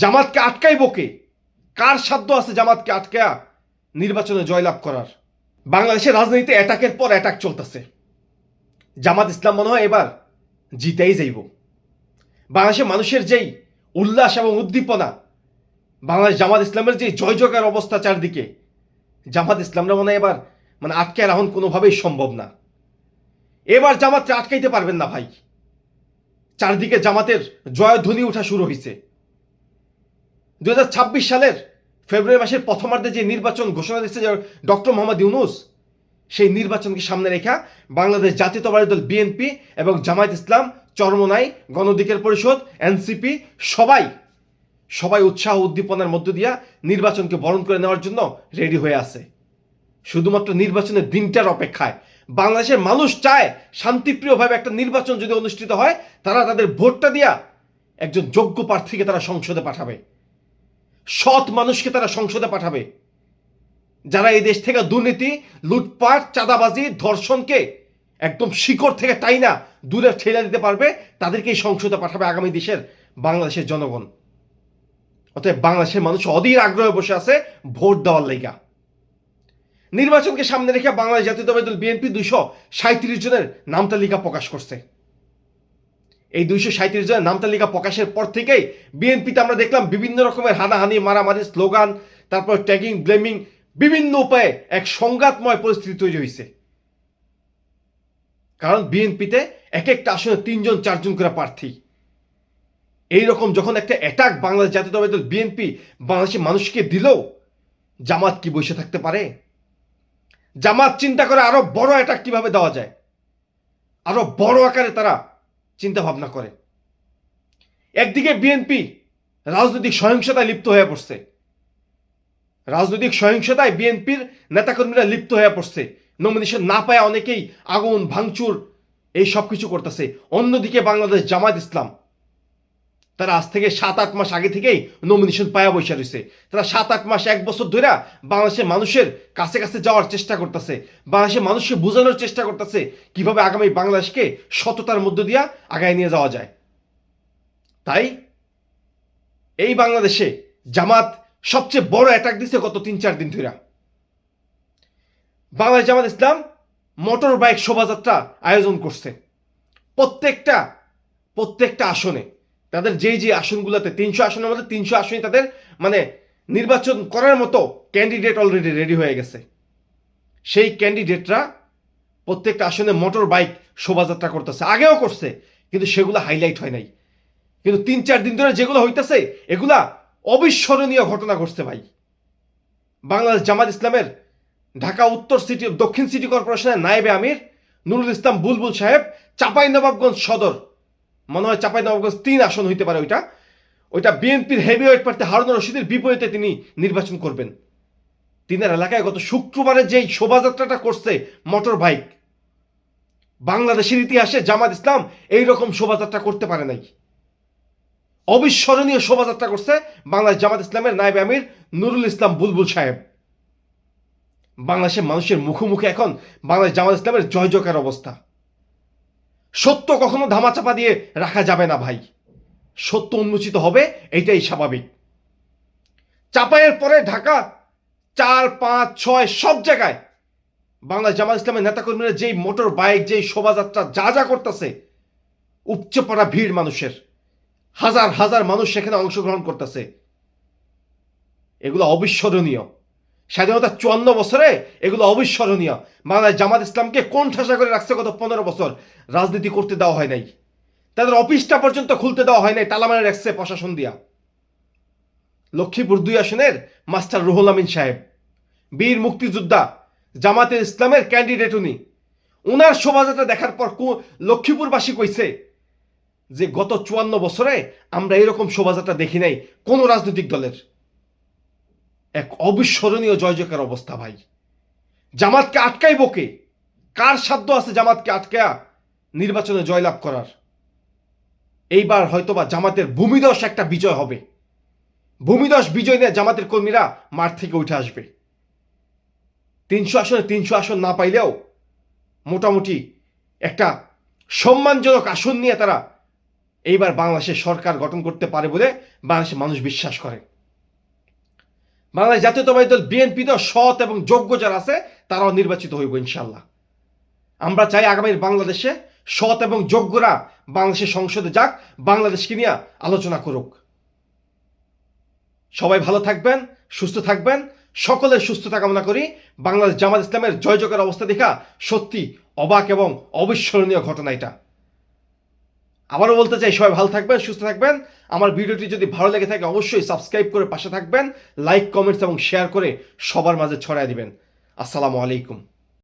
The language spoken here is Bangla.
জামাতকে আটকাইব কে? কার সাধ্য আছে জামাতকে আটকায়া নির্বাচনে জয়লাভ করার? বাংলাদেশের রাজনীতিতে অ্যাটাকের পর অ্যাটাক চলতেছে। জামাত ইসলাম মনে হয় এবার জিতেই যাইব। বাংলাদেশের মানুষের যেই উল্লাস এবং উদ্দীপনা, বাংলাদেশ জামাত ইসলামের যে জয় জয়কার অবস্থা চারদিকে, জামাত ইসলামরা মনে হয় এবার মানে আটকে রাখুন কোনোভাবেই সম্ভব না। এবার জামাতকে আটকাইতে পারবেন না ভাই। চারদিকে জামাতের জয়ধ্বনি ওঠা শুরু হয়েছে দু হাজার ছাব্বিশ সালের ফেব্রুয়ারি মাসের প্রথমার্ধে যে নির্বাচন ঘোষণা দিচ্ছে ডক্টর মোহাম্মদ ইউনুস, সেই নির্বাচনকে সামনে রেখা বাংলাদেশ জাতীয়তাবাদী দল বিএনপি এবং জামায়াত ইসলাম, চরমনাই গণ অধিকার পরিষদ, এনসিপি সবাই সবাই উৎসাহ উদ্দীপনার মধ্য দিয়া নির্বাচনকে বরণ করে নেওয়ার জন্য রেডি হয়ে আছে। শুধুমাত্র নির্বাচনের দিনটার অপেক্ষায়। বাংলাদেশের মানুষ চায় শান্তিপ্রিয়ভাবে একটা নির্বাচন যদি অনুষ্ঠিত হয়, তারা তাদের ভোটটা দিয়া একজন যোগ্য প্রার্থীকে তারা সংসদে পাঠাবে। সৎ মানুষকে তারা সংসদে পাঠাবে। যারা এই দেশ থেকে দুর্নীতি, লুটপাট, চাঁদাবাজি, ধর্ষণকে একদম শিকড় থেকে তাই না, দূরে ঠেলে দিতে পারবে, তাদেরকেই সংসদে পাঠাবে আগামী দেশের বাংলাদেশের জনগণ। অতএব বাংলাদেশের মানুষ অধীর আগ্রহে বসে আছে ভোট দেওয়ার লেগা নির্বাচনকে সামনে রেখে বাংলাদেশ জাতীয়তাবাদী দল বিএনপি দুইশো সাঁত্রিশ জনের নাম তালিকা প্রকাশ করছে। এই দুইশো সাঁত্রিশ জনের নাম তালিকা প্রকাশের পর থেকেই বিএনপিতে আমরা দেখলাম বিভিন্ন রকমের হানাহানি, মারামারি, স্লোগান, তারপর ট্যাগিং, ব্লেমিং বিভিন্ন উপায়ে এক সংঘাতময় পরিস্থিতি তৈরি হয়েছে। কারণ বিএনপিতে এক একটা আসনে তিনজন, চারজন করে প্রার্থী। এইরকম যখন একটা অ্যাটাক বাংলাদেশ জাতীয়তাবাদী দল বিএনপি বাংলাদেশের মানুষকে দিলেও জামাত কি বসে থাকতে পারে? জামাত চিন্তা করে আরও বড় অ্যাটাক কীভাবে দেওয়া যায়? আরও বড় আকারে তারা চিন্তা ভাবনা করে। একদিকে বিএনপি রাজনৈতিক সহিংসতায় লিপ্ত হয়ে পড়ছে। রাজনৈতিক সহিংসতায় বিএনপির নেতাকর্মীরা লিপ্ত হয়ে পড়ছে। নমিনেশন না পায় অনেকেই আগুন ভাঙচুর, এই সব কিছু করতেছে। অন্যদিকে বাংলাদেশ জামায়াত ইসলাম তারা আজ থেকে সাত, আট মাস আগে থেকেই নমিনেশন পায়া বসে রয়েছে তারা সাত, আট মাস, এক বছর ধরে বাংলাদেশের মানুষের কাছে কাছে যাওয়ার চেষ্টা করতেছে। বাংলাদেশের মানুষকে বোঝানোর চেষ্টা করতেছে কীভাবে আগামী বাংলাদেশকে সততার মধ্য দিয়া আগায় নিয়ে যাওয়া যায়। তাই এই বাংলাদেশে জামাত সবচেয়ে বড় অ্যাটাক দিছে গত তিন, চার দিন ধরে বাংলাদেশ জামাত ইসলাম মোটর বাইক শোভাযাত্রা আয়োজন করছে। প্রত্যেকটা প্রত্যেকটা আসনে তাদের যেই যে আসনগুলোতে, তিনশো আসনের মধ্যে তিনশো আসনই তাদের মানে নির্বাচন করার মতো ক্যান্ডিডেট অলরেডি রেডি হয়ে গেছে। সেই ক্যান্ডিডেটরা প্রত্যেকটা আসনে মোটর বাইক শোভাযাত্রা করতেছে। আগেও করছে, কিন্তু সেগুলো হাইলাইট হয় নাই। কিন্তু তিন চার দিন ধরে যেগুলো হইতেছে, এগুলা অবিস্মরণীয় ঘটনা ঘটছে ভাই। বাংলাদেশ জামাত ইসলামের ঢাকা উত্তর সিটি দক্ষিণ সিটি কর্পোরেশনের নায়েবে আমির নুরুল ইসলাম বুলবুল সাহেব চাপাই নবাবগঞ্জ সদর মনে হয় চাপাই নবাবগঞ্জ তিন আসন হইতে পারে ওইটা। ওইটা বিএনপির হেভিওয়েট প্রার্থী হারুন রশিদের বিপরীতে তিনি নির্বাচন করবেন। তিনের এলাকায় গত শুক্রবারে যেই শোভাযাত্রাটা করছে মোটর বাইক বাংলাদেশের ইতিহাসে জামাত ইসলাম এই রকম শোভাযাত্রা করতে পারে নাই। অবিস্মরণীয় শোভাযাত্রা করছে বাংলাদেশ জামাত ইসলামের নায়েব আমির নুরুল ইসলাম বুলবুল সাহেব। বাংলাদেশের মানুষের মুখোমুখি এখন বাংলাদেশ জামাত ইসলামের জয় জয়কার অবস্থা। সত্য কখনো ধামাচাপা দিয়ে রাখা যাবে না ভাই। সত্য উন্মোচিত হবে এটাই স্বাভাবিক। চাপাইয়ের পরে ঢাকা চার, পাঁচ, ছয়, সব জায়গায় বাংলা জামাত ইসলামের নেতাকর্মীরা যেই মোটর, বাইক, যেই শোভাযাত্রা যা যা করতেছে, উপচে পড়া ভিড় মানুষের। হাজার হাজার মানুষ সেখানে অংশগ্রহণ করতেছে। এগুলো অবিস্মরণীয়। স্বাধীনতা চুয়ান্ন বছরে এগুলো অবিস্মরণীয়। বাংলাদেশ জামাত ইসলামকে কোন ঠাসা করে রাখছে গত পনেরো বছর? রাজনীতি করতে দেওয়া হয় নাই। তাদের অফিসটা পর্যন্ত খুলতে দেওয়া হয় নাই, তালা মারে রাখছে প্রশাসন দিয়া। লক্ষ্মীপুর দুই আসনের মাস্টার রুহুল আমিন সাহেব। বীর মুক্তিযোদ্ধা, জামাতের ইসলামের ক্যান্ডিডেট উনি। উনার শোভাযাত্রা দেখার পর লক্ষ্মীপুরবাসী কইছে যে, গত চুয়ান্ন বছরে আমরা এরকম শোভাযাত্রা দেখি নাই কোনো রাজনৈতিক দলের। এক অবিস্মরণীয় জয় জয়কার অবস্থা ভাই। জামাতকে আটকাইব কে? কার সাধ্য আছে জামাতকে আটকা নির্বাচনে জয়লাভ করার? এইবার হয়তোবা জামাতের ভূমিদশ একটা বিজয় হবে। ভূমিদশ বিজয় নিয়ে জামাতের কর্মীরা মাঠ থেকে উঠে আসবে। তিনশো আসনে তিনশো আসন না পাইলেও মোটামুটি একটা সম্মানজনক আসন নিয়ে তারা এইবার বাংলাদেশের সরকার গঠন করতে পারে বলে বাংলাদেশের মানুষ বিশ্বাস করে। বাংলাদেশ জাতীয়তাবাদী দল, বিএনপি তো সৎ এবং যোগ্য যারা আছে, তারাও নির্বাচিত হইব ইনশাল্লাহ আমরা চাই আগামীর বাংলাদেশে সৎ এবং যোগ্যরা বাংলাদেশের সংসদে যাক, বাংলাদেশকে নিয়ে আলোচনা করুক। সবাই ভালো থাকবেন, সুস্থ থাকবেন, সকলের সুস্থতা কামনা করি। বাংলাদেশ জামাত ইসলামের জয় অবস্থা দেখা সত্যি অবাক এবং অবিস্মরণীয় ঘটনা এটা। আবারও বলতে চাই, সবাই ভালো থাকবেন, সুস্থ থাকবেন। আমার ভিডিওটি যদি ভালো লেগে থাকে, অবশ্যই সাবস্ক্রাইব করে পাশে থাকবেন লাইক কমেন্টস এবং শেয়ার করে সবার মাঝে ছড়াই দিবেন। আসসালামু আলাইকুম।